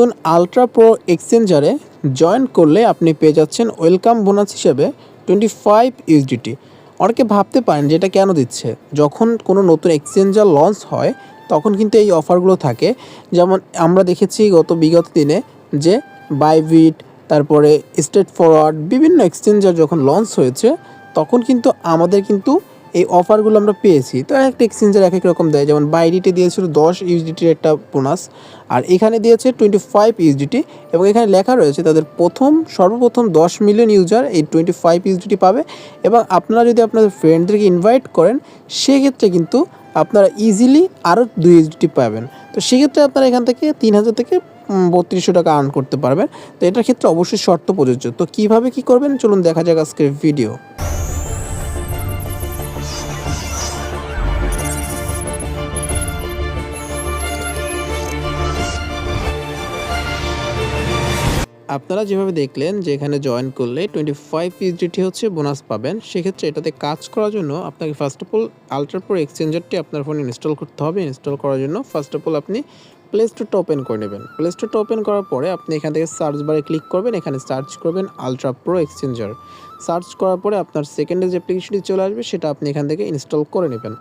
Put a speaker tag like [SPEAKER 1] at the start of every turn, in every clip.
[SPEAKER 1] নতুন ultra pro এক্সচেঞ্জারে join করলে আপনি পেয়ে যাচ্ছেন ওয়েলকাম বোনাস হিসেবে টোয়েন্টি ফাইভ ইউএসডিটি অনেকে ভাবতে পারেন যে এটা কেন দিচ্ছে। যখন কোনো নতুন এক্সচেঞ্জার লঞ্চ হয়, তখন কিন্তু এই অফারগুলো থাকে। যেমন আমরা দেখেছি গত বিগত দিনে যে বাইবিট তারপরে স্টেট ফরওয়ার্ড বিভিন্ন এক্সচেঞ্জার যখন লঞ্চ হয়েছে, তখন কিন্তু আমাদের কিন্তু এই অফারগুলো আমরা পেয়েছি। তো এক একটা এক্সচেঞ্জার এক এক রকম দেয়। যেমন বাইডিটি দিয়েছিল দশ ইউএসডিটির একটা বোনাস আর এখানে দিয়েছে টোয়েন্টি ফাইভ ইউএসডিটি এবং এখানে লেখা রয়েছে তাদের প্রথম, সর্বপ্রথম দশ মিলিয়ন ইউজার এই টোয়েন্টি ফাইভ ইউএসডিটি পাবে, এবং আপনারা যদি আপনাদের ফ্রেন্ডদেরকে ইনভাইট করেন, সেক্ষেত্রে কিন্তু আপনারা ইজিলি আরও দুই ইউএসডিটি পাবেন। তো সেক্ষেত্রে আপনারা এখান থেকে তিন হাজার থেকে বত্রিশশো টাকা আর্ন করতে পারবেন। তো এটার ক্ষেত্রে অবশ্যই শর্ত প্রযোজ্য। তো কীভাবে কী করবেন? চলুন দেখা যাক আজকের ভিডিও আপনারা যেভাবে দেখলেন যে এখানে জয়েন করলে টোয়েন্টি ফাইভ ইউজিটি হচ্ছে বোনাস পাবেন, সেক্ষেত্রে এটাতে কাজ করার জন্য আপনাকে first of all ultra pro এক্সচেঞ্জারটি আপনার ফোনে ইনস্টল করতে হবে। ইনস্টল করার জন্য ফার্স্ট অফ অল আপনি প্লে স্টোরটা ওপেন করে নেবেন। প্লে স্টোরটা ওপেন করার পরে আপনি এখান থেকে সার্চ বারে ক্লিক করবেন, এখানে সার্চ করবেন আলট্রা প্রো এক্সচেঞ্জার সার্চ করার পরে আপনার সেকেন্ডে যে অ্যাপ্লিকেশনটি চলে আসবে, সেটা আপনি এখান থেকে ইনস্টল করে নেবেন।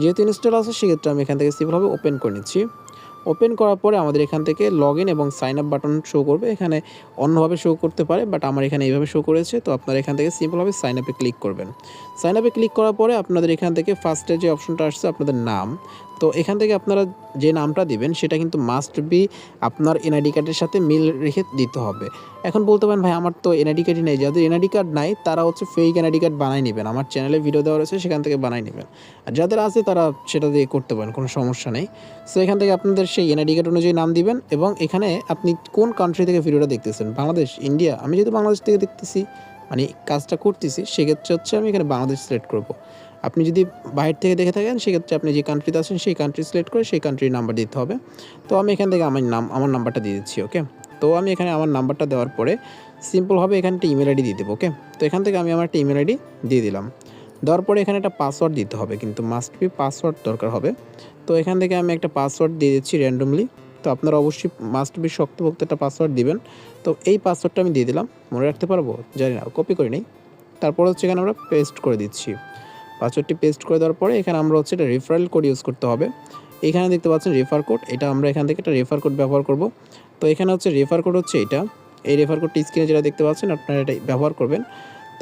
[SPEAKER 1] যেহেতু ইনস্টল আছে, সেক্ষেত্রে আমি এখান থেকে সিম্পলভাবে ওপেন করে নিচ্ছি। ওপেন করার পরে আমাদের এখান থেকে লগ ইন এবং সাইন আপ বাটন শো করবে। এখানে অন্যভাবে শো করতে পারে বাট আমার এখানে এইভাবে শো করেছে। তো আপনারা এখান থেকে সিম্পলভাবে সাইন আপে ক্লিক করবেন। সাইন আপে ক্লিক করার পরে আপনাদের এখান থেকে ফার্স্টে যে অপশনটা আসছে, আপনাদের নাম। তো এখান থেকে আপনারা যে নামটা দিবেন, সেটা কিন্তু মাস্ট বি আপনার এনআইডি কার্ডের সাথে মিল রেখে দিতে হবে। এখন বলতে পারেন, ভাই, আমার তো এনআইডি কার্ডই নেই। যাদের এনআইডি কার্ড নাই, তারা হচ্ছে ফেক এনআইডি কার্ড বানাই নেবেন। আমার চ্যানেলে ভিডিও দেওয়া রয়েছে, সেখান থেকে বানাই নেবেন। আর যাদের আছে, তারা সেটা দিয়ে করতে পারেন, কোনো সমস্যা নেই। সো এখান থেকে আপনাদের সেই এনআইডি কার্ড অনুযায়ী নাম দিবেন এবং এখানে আপনি কোন কান্ট্রি থেকে ভিডিওটা দেখতেছেন? বাংলাদেশ ইন্ডিয়া আমি যেহেতু বাংলাদেশ থেকে দেখতেছি। মানে কাজটা করতেছি, সেক্ষেত্রে হচ্ছে আমি এখানে বাংলাদেশ সিলেক্ট করব। আপনি যদি বাইরে থেকে দেখে থাকেন, সেক্ষেত্রে আপনি যে কান্ট্রিতে আছেন, সেই কান্ট্রি সিলেক্ট করে সেই কান্ট্রির নাম্বার দিতে হবে। তো আমি এখান থেকে আমার নাম, আমার নাম্বারটা দিয়ে দিচ্ছি ওকে তো আমি এখানে আমার নাম্বারটা দেওয়ার পরে সিম্পলভাবে এখানে একটা ইমেল আইডি দিয়ে দেবো ওকে তো এখান থেকে আমি আমার একটা ইমেল আইডি দিয়ে দিলাম। দেওয়ার পরে এখানে একটা পাসওয়ার্ড দিতে হবে, কিন্তু মাস্ট বি পাসওয়ার্ড দরকার হবে। তো এখান থেকে আমি একটা পাসওয়ার্ড দিয়ে দিচ্ছি র্যান্ডমলি তো আপনারা অবশ্যই মাস্ট বি শক্তভক্ত একটা পাসওয়ার্ড দিবেন। তো এই পাসওয়ার্ডটা আমি দিয়ে দিলাম, মনে রাখতে পারব? জানি না কপি করে নিই। তারপর হচ্ছে এখানে আমরা পেস্ট করে দিচ্ছি। পাসওয়ার্ডটি পেস্ট করে দেওয়ার পরে এখানে আমরা হচ্ছে এটা রেফারেল কোড ইউজ করতে হবে। এখানে দেখতে পাচ্ছেন রেফার কোড এটা আমরা এখান থেকে একটা রেফার কোড ব্যবহার করব। তো এখানে হচ্ছে রেফার কোড হচ্ছে এটা। এই রেফার কোডটি স্ক্রিনে যেটা দেখতে পাচ্ছেন, আপনারা এটা ব্যবহার করবেন।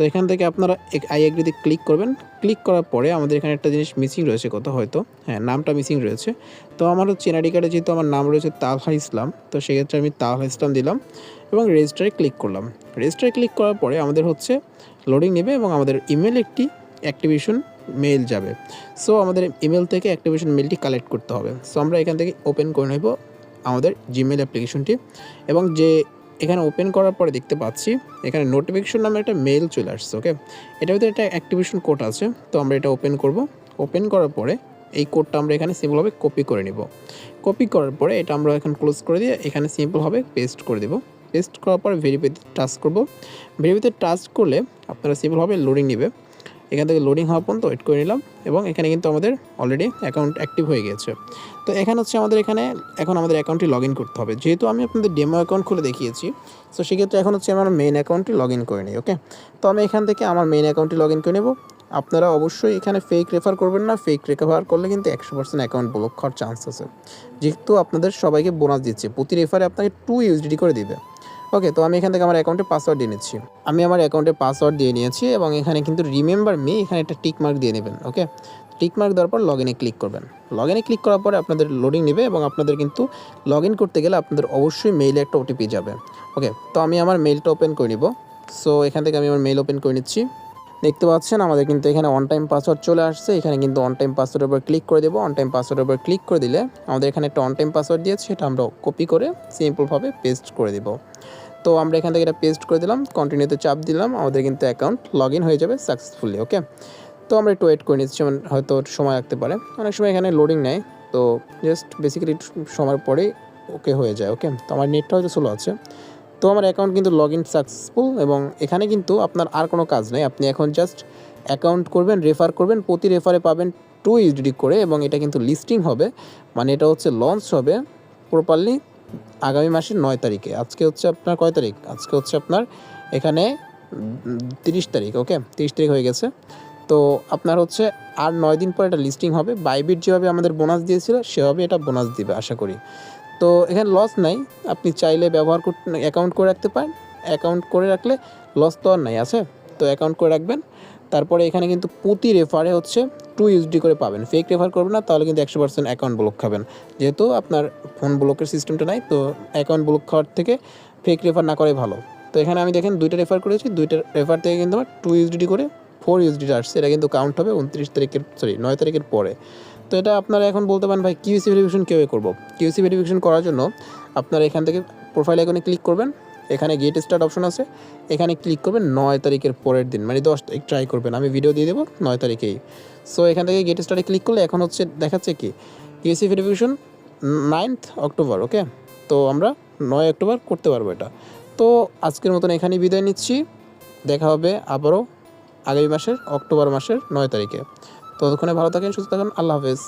[SPEAKER 1] তো এখান থেকে আপনারা আই এগ্রিতে ক্লিক করবেন। ক্লিক করার পরে আমাদের এখানে একটা জিনিস মিসিং রয়েছে কত হয়তো। হ্যাঁ নামটা মিসিং রয়েছে। তো আমার হচ্ছে এনআইডি কার্ডে যেহেতু আমার নাম রয়েছে তালহা ইসলাম, তো সেক্ষেত্রে আমি তালহা ইসলাম দিলাম এবং রেজিস্টারে ক্লিক করলাম। রেজিস্টারে ক্লিক করার পরে আমাদের হচ্ছে লোডিং নেবে এবং আমাদের ইমেল একটি অ্যাক্টিভেশন মেল যাবে। সো আমাদের ইমেল থেকে অ্যাক্টিভেশন মেলটি কালেক্ট করতে হবে। সো আমরা এখান থেকে ওপেন করে নেব আমাদের জিমেল অ্যাপ্লিকেশনটি এবং যে এখানে ওপেন করার পরে দেখতে পাচ্ছি, এখানে নোটিফিকেশন নামে একটা মেল চলে আসছে ওকে এটার ভিতরে একটা অ্যাক্টিভেশন কোড আছে, তো আমরা এটা ওপেন করব। ওপেন করার পরে এই কোডটা আমরা এখানে সিম্পলভাবে কপি করে নিব। কপি করার পরে এটা আমরা এখন ক্লোজ করে দিয়ে এখানে সিম্পলভাবে পেস্ট করে দেব। পেস্ট করার পর ভেরিফাইতে টাচ করব। ভেরিফাইতে টাচ করলে আপনারা সিম্পলভাবে লোডিং নেবে। এখান থেকে লোডিং হওয়া পর্যন্ত ওয়েট করে নিলাম। এবং এখানে কিন্তু আমাদের অলরেডি অ্যাকাউন্ট অ্যাক্টিভ হয়ে গেছে। তো এখানে হচ্ছে আমাদের এখানে, এখন আমাদের অ্যাকাউন্টটি লগ ইন করতে হবে। যেহেতু আমি আপনাদের ডেমো অ্যাকাউন্ট খুলে দেখিয়েছি, তো সেক্ষেত্রে এখন হচ্ছে আমার মেইন অ্যাকাউন্টটি লগ ইন করে নিই ওকে তো আমি এখান থেকে আমার মেইন অ্যাকাউন্টটি লগ ইন করে নেব। আপনারা অবশ্যই এখানে ফেক রেফার করবেন না। ফেক রেফার করলে কিন্তু একশো পার্সেন্ট অ্যাকাউন্ট ব্লক হওয়ার চান্স আছে। যেহেতু আপনাদের সবাইকে বোনাস দিচ্ছে, প্রতি রেফারে আপনাকে টু ইউএসডি করে দিবে। ওকে তো আমি এখান থেকে আমার অ্যাকাউন্টে পাসওয়ার্ড দিয়ে নিচ্ছি। আমি আমার অ্যাকাউন্টে পাসওয়ার্ড দিয়ে নিয়েছি এবং এখানে কিন্তু রিমেম্বার মি এখানে একটা টিক মার্ক দিয়ে নেবেন ওকে টিক মার্ক দেওয়ার পর লগ ইনে ক্লিক করবেন। লগ ইনে ক্লিক করার পরে আপনাদের লোডিং নেবে এবং আপনাদের কিন্তু লগ ইন করতে গেলে আপনাদের অবশ্যই মেইলে একটা ওটিপি যাবে ওকে তো আমি আমার মেইলটা ওপেন করে নিব। সো এখান থেকে আমি আমার মেইল ওপেন করে নিচ্ছি। দেখতে পাচ্ছেন, আমাদের কিন্তু এখানে অন টাইম পাসওয়ার্ড চলে আসছে। এখানে কিন্তু অন টাইম পাসওয়ার্ডের উপর ক্লিক করে দেবো। অন টাইম পাসওয়ার্ডের উপর ক্লিক করে দিলে আমাদের এখানে একটা অন টাইম পাসওয়ার্ড দিয়েছে, সেটা আমরা কপি করে সিম্পলভাবে পেস্ট করে দেবো। তো আমরা এখান থেকে এটা পেস্ট করে দিলাম কন্টিনিউতে চাপ দিলাম, আমাদের কিন্তু অ্যাকাউন্ট লগ হয়ে যাবে সাকসেসফুলি ওকে তো আমরা একটু ওয়েট করে নিচ্ছি, যেমন হয়তো সময় লাগতে পারে। অনেক সময় এখানে লোডিং নেয়, তো জাস্ট বেসিক্যালি সময়ের পরেই ওকে হয়ে যায় ওকে তো আমার নেটটা হয়তো স্লো আছে। তো আমার অ্যাকাউন্ট কিন্তু লগ ইন সাকসেসফুল এবং এখানে কিন্তু আপনার আর কোনো কাজ নেই। আপনি এখন জাস্ট অ্যাকাউন্ট করবেন রেফার করবেন, প্রতি রেফারে পাবেন টু ইউডিডি করে এবং এটা কিন্তু লিস্টিং হবে। মানে এটা হচ্ছে লঞ্চ হবে প্রপারলি আগামী মাসের নয় তারিখে। আজকে হচ্ছে আপনার কয় তারিখ? আজকে হচ্ছে আপনার এখানে তিরিশ তারিখ, ওকে? তিরিশ তারিখ হয়ে গেছে। তো আপনার হচ্ছে আর নয় দিন পর এটা লিস্টিং হবে। বাইবিট যেভাবে আমাদের বোনাস দিয়েছিল, সেভাবে এটা বোনাস দিবে, আশা করি। তো এখানে লস নাই। আপনি চাইলে ব্যবহার করতে অ্যাকাউন্ট করে রাখতে পারেন। অ্যাকাউন্ট করে রাখলে লস তো আর নাই, আছে? তো অ্যাকাউন্ট করে রাখবেন। তারপরে এখানে কিন্তু প্রতি রেফারে হচ্ছে টু ইউসডি করে পাবেন। ফেক রেফার করবেন না, তাহলে কিন্তু একশো পার্সেন্ট অ্যাকাউন্ট ব্লক খাবেন। যেহেতু আপনার ফোন ব্লকের সিস্টেমটা নাই, তো অ্যাকাউন্ট ব্লক খাওয়ার থেকে ফেক রেফার না করাই ভালো। তো এখানে আমি দেখেন দুইটা রেফার করেছি, দুইটা রেফার থেকে কিন্তু আমার টু ইউসডি করে ফোর ইউসডি আসছে। এটা কিন্তু কাউন্ট হবে উনত্রিশ তারিখের সরি নয় তারিখের পরে। তো এটা আপনারা এখন বলতে পারেন, ভাই কিউসি ভেরিফিকেশন কীভাবে করব? কিউসি ভেরিফিকেশন করার জন্য আপনারা এখান থেকে প্রোফাইল আইকনে ক্লিক করবেন। এখানে গেট স্টার্ট অপশন আছে। এখানে ক্লিক করবেন নয় তারিখের পরের দিন মানে দশ তারিখ ট্রাই করবেন। আমি ভিডিও দিয়ে দেবো নয় তারিখেই। সো এখান থেকে গেট স্টার্টে ক্লিক করলে এখন হচ্ছে দেখাচ্ছে কি? QC verification ninth October okay তো আমরা নয় অক্টোবর করতে পারব এটা। তো আজকের মতন এখানেই বিদায় নিচ্ছি। দেখা হবে আবারও আগামী মাসের অক্টোবর মাসের নয় তারিখে। ততক্ষণে ভালো থাকেন, সুস্থ থাকেন। আল্লাহ হাফেজ।